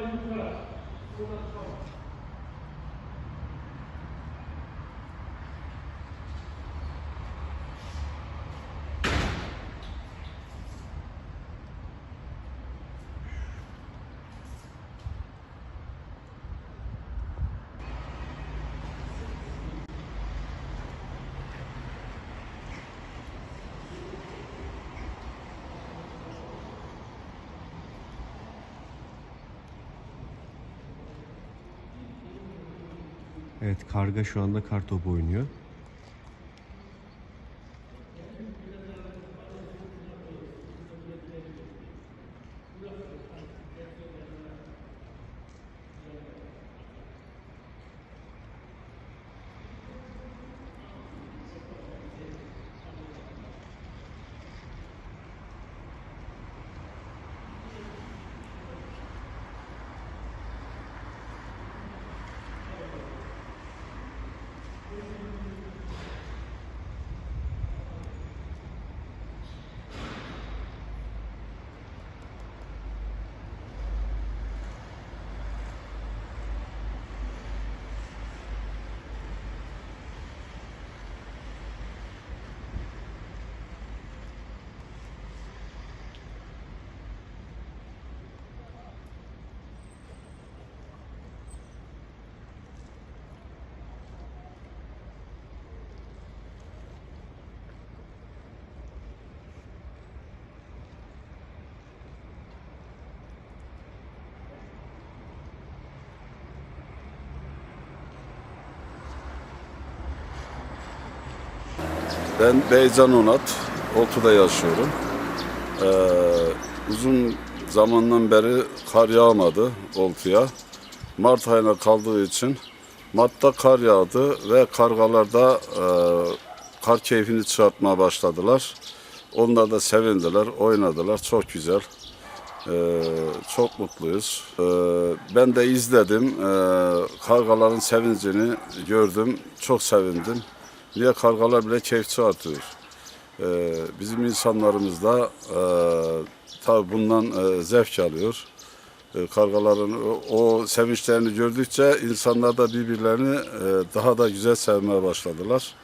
了，说到错了。Evet karga şu anda kartopu oynuyor. Ben Beycan Onat, Oltu'da yaşıyorum. Ee, uzun zamandan beri kar yağmadı Oltu'ya. Mart ayına kaldığı için Mart'ta kar yağdı ve kargalar da e, kar keyfini çıkartmaya başladılar. Onlar da sevindiler, oynadılar. Çok güzel. Ee, çok mutluyuz. Ee, ben de izledim. Ee, kargaların sevincini gördüm. Çok sevindim. Niye kargalar bile keyif çıkartıyor. Ee, bizim insanlarımız da e, tabii bundan e, zevk alıyor. E, kargaların o, o sevinçlerini gördükçe insanlar da birbirlerini e, daha da güzel sevmeye başladılar.